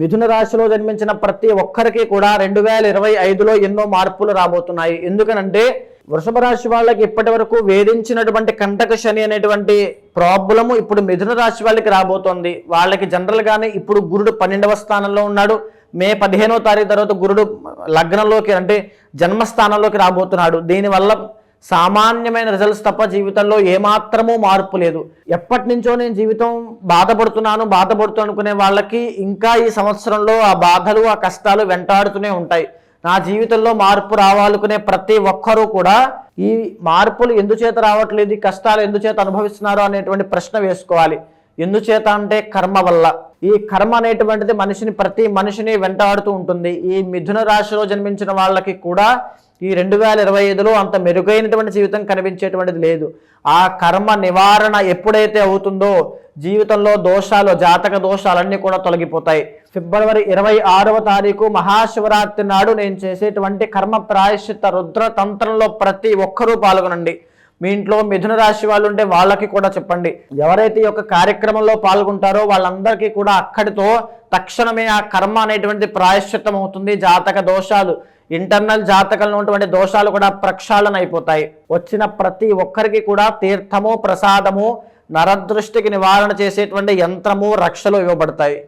మిథున రాశిలో జన్మించిన ప్రతి ఒక్కరికి కూడా రెండు వేల ఇరవై ఐదులో ఎన్నో మార్పులు రాబోతున్నాయి. ఎందుకనంటే వృషభ రాశి వాళ్ళకి ఇప్పటి వరకు వేధించినటువంటి కంటక శని అనేటువంటి ప్రాబ్లము ఇప్పుడు మిథున రాశి వాళ్ళకి రాబోతోంది. వాళ్ళకి జనరల్గానే ఇప్పుడు గురుడు పన్నెండవ స్థానంలో ఉన్నాడు. మే పదిహేనో తారీఖు తర్వాత గురుడు లగ్నంలోకి అంటే జన్మస్థానంలోకి రాబోతున్నాడు. దీనివల్ల సామాన్యమైన రిజల్ట్స్ తప్ప జీవితంలో ఏమాత్రమూ మార్పు లేదు. ఎప్పటి నుంచో నేను జీవితం బాధపడుతున్నాను బాధపడుతూ అనుకునే వాళ్ళకి ఇంకా ఈ సంవత్సరంలో ఆ బాధలు ఆ కష్టాలు వెంటాడుతూనే ఉంటాయి. నా జీవితంలో మార్పు రావాలనుకునే ప్రతి ఒక్కరూ కూడా ఈ మార్పులు ఎందుచేత రావట్లేదు ఈ కష్టాలు ఎందుచేత అనుభవిస్తున్నారు అనేటువంటి ప్రశ్న వేసుకోవాలి. ఎందుచేత అంటే కర్మ వల్ల. ఈ కర్మ అనేటువంటిది మనిషిని ప్రతి మనిషిని వెంటాడుతూ ఉంటుంది. ఈ మిథున రాశిలో జన్మించిన వాళ్ళకి కూడా ఈ రెండు వేల ఇరవై ఐదులో అంత మెరుగైనటువంటి జీవితం కనిపించేటువంటిది లేదు. ఆ కర్మ నివారణ ఎప్పుడైతే అవుతుందో జీవితంలో దోషాలు జాతక దోషాలన్నీ కూడా తొలగిపోతాయి. ఫిబ్రవరి ఇరవై ఆరవ తారీఖు మహాశివరాత్రి నాడు నేను చేసేటువంటి కర్మ ప్రాయశ్చిత రుద్ర తంత్రంలో ప్రతి ఒక్కరూ పాల్గొనండి. మీ ఇంట్లో మిథున రాశి వాళ్ళు ఉంటే వాళ్ళకి కూడా చెప్పండి. ఎవరైతే ఈ యొక్క కార్యక్రమంలో పాల్గొంటారో వాళ్ళందరికీ కూడా అక్కడితో తక్షణమే ఆ కర్మ అనేటువంటి ప్రాయశ్చిత్తం అవుతుంది. జాతక దోషాలు ఇంటర్నల్ జాతకంలో ఉన్నటువంటి దోషాలు కూడా ప్రక్షాళన అయిపోతాయి. వచ్చిన ప్రతి ఒక్కరికి కూడా తీర్థము ప్రసాదము నరదృష్టికి నివారణ చేసేటువంటి యంత్రము రక్షలు ఇవ్వబడతాయి.